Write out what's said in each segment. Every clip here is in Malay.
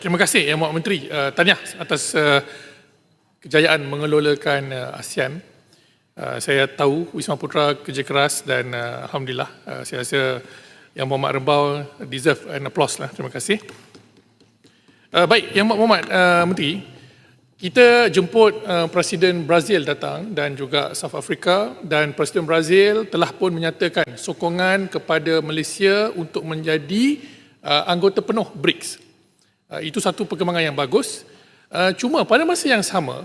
Terima kasih Yang Mohd Menteri. Uh, tahniah atas uh, kejayaan mengelolakan uh, ASEAN. Uh, saya tahu Wisma Putra kerja keras dan uh, Alhamdulillah uh, saya rasa Yang Muhammad Rembau deserve an applause lah. Terima kasih. Uh, baik, Yang Muhammad uh, Menteri, kita jemput uh, Presiden Brazil datang dan juga South Africa dan Presiden Brazil telah pun menyatakan sokongan kepada Malaysia untuk menjadi uh, anggota penuh BRICS. Uh, itu satu perkembangan yang bagus. Uh, cuma pada masa yang sama,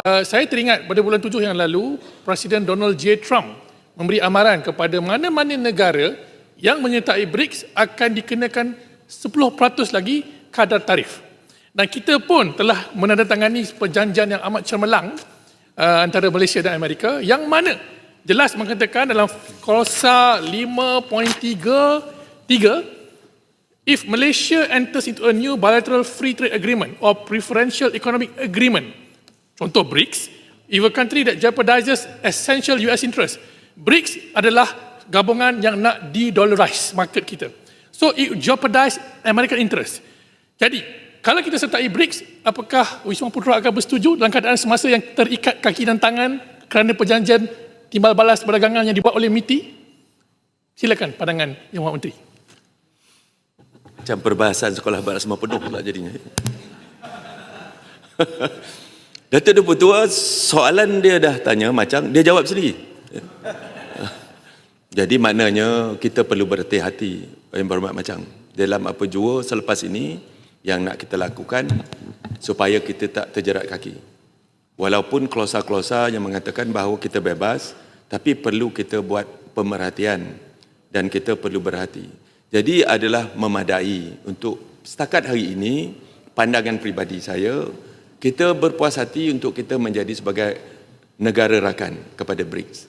uh, saya teringat pada bulan tujuh yang lalu, Presiden Donald J. Trump memberi amaran kepada mana-mana negara yang menyertai BRICS akan dikenakan 10% lagi kadar tarif. Dan kita pun telah menandatangani perjanjian yang amat cemerlang antara Malaysia dan Amerika yang mana jelas mengatakan dalam klausa 5.33 if Malaysia enters into a new bilateral free trade agreement or preferential economic agreement, contoh BRICS, if a country that jeopardizes essential US interest, BRICS adalah gabungan yang nak de-dollarize market kita. So it jeopardize American interest. Jadi, kalau kita sertai BRICS, apakah Wisma Putra akan bersetuju dalam keadaan semasa yang terikat kaki dan tangan kerana perjanjian timbal balas perdagangan yang dibuat oleh MITI? Silakan pandangan Yang Muhammad Menteri macam perbahasan sekolah barat semua penuh pula jadinya. Datuk Dua Tua, soalan dia dah tanya macam, dia jawab sendiri. Jadi maknanya kita perlu berhati-hati yang berhormat macam dalam apa jua selepas ini yang nak kita lakukan supaya kita tak terjerat kaki. Walaupun klosa-klosa yang mengatakan bahawa kita bebas, tapi perlu kita buat pemerhatian dan kita perlu berhati. Jadi adalah memadai untuk setakat hari ini pandangan pribadi saya kita berpuas hati untuk kita menjadi sebagai negara rakan kepada BRICS.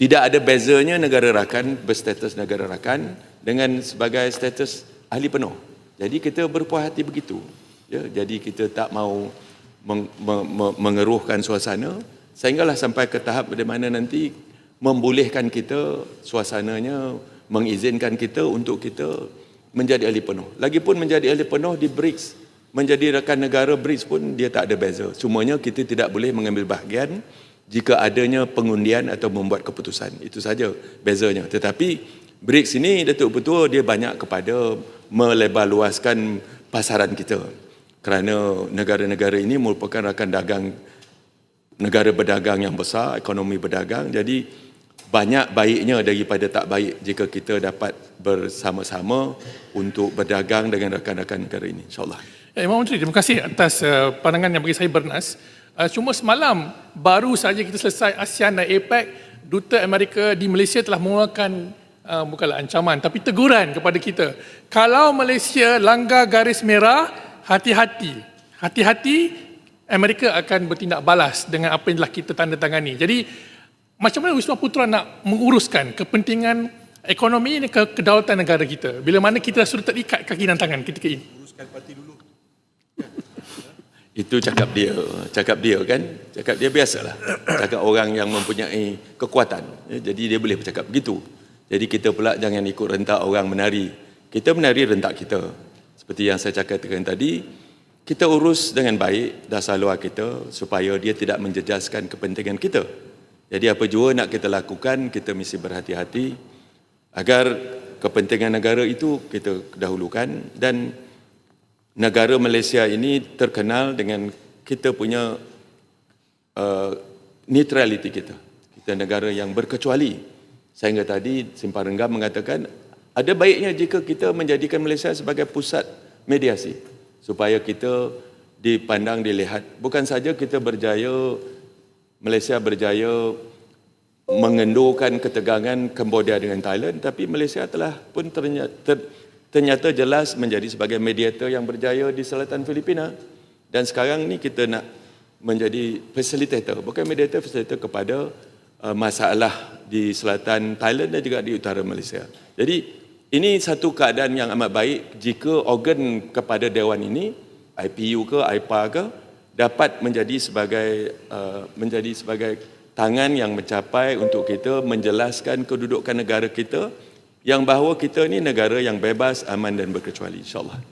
Tidak ada bezanya negara rakan berstatus negara rakan dengan sebagai status ahli penuh. Jadi kita berpuas hati begitu. Ya, jadi kita tak mau meng, me, me, mengeruhkan suasana sehinggalah sampai ke tahap di mana nanti membolehkan kita suasananya mengizinkan kita untuk kita menjadi ahli penuh. Lagipun menjadi ahli penuh di BRICS, menjadi rakan negara BRICS pun dia tak ada beza. Semuanya kita tidak boleh mengambil bahagian jika adanya pengundian atau membuat keputusan. Itu saja bezanya. Tetapi BRICS ini Datuk Betul dia banyak kepada melebarluaskan pasaran kita. Kerana negara-negara ini merupakan rakan dagang negara berdagang yang besar, ekonomi berdagang. Jadi banyak baiknya daripada tak baik jika kita dapat bersama-sama untuk berdagang dengan rakan-rakan negara ini insyaallah. Ya, Imam Menteri, terima kasih atas uh, pandangan yang bagi saya bernas. Uh, cuma semalam baru saja kita selesai ASEAN dan APEC, duta Amerika di Malaysia telah mengeluarkan uh, bukanlah ancaman tapi teguran kepada kita. Kalau Malaysia langgar garis merah, hati-hati. Hati-hati Amerika akan bertindak balas dengan apa yang telah kita tanda tangani. Jadi macam mana Wisma Putra nak menguruskan kepentingan ekonomi ini ke kedaulatan negara kita? Bila mana kita sudah terikat kaki dan tangan ketika ini? Uruskan parti dulu. Itu cakap dia cakap dia kan? Cakap dia biasalah. Cakap orang yang mempunyai kekuatan. Ya, jadi dia boleh bercakap begitu. Jadi kita pula jangan ikut rentak orang menari. Kita menari rentak kita. Seperti yang saya cakapkan tadi kita urus dengan baik dasar luar kita supaya dia tidak menjejaskan kepentingan kita jadi apa jua nak kita lakukan, kita mesti berhati-hati agar kepentingan negara itu kita dahulukan dan negara Malaysia ini terkenal dengan kita punya uh, neutrality kita. Kita negara yang berkecuali. Sehingga tadi Simpang Renggam mengatakan ada baiknya jika kita menjadikan Malaysia sebagai pusat mediasi supaya kita dipandang dilihat bukan saja kita berjaya Malaysia berjaya mengendurkan ketegangan Cambodia dengan Thailand tapi Malaysia telah pun ternyata, ter, ternyata jelas menjadi sebagai mediator yang berjaya di selatan Filipina dan sekarang ni kita nak menjadi facilitator bukan mediator facilitator kepada uh, masalah di selatan Thailand dan juga di utara Malaysia. Jadi ini satu keadaan yang amat baik jika organ kepada dewan ini IPU ke IPA ke dapat menjadi sebagai uh, menjadi sebagai tangan yang mencapai untuk kita menjelaskan kedudukan negara kita yang bahawa kita ni negara yang bebas, aman dan berkecuali insyaallah.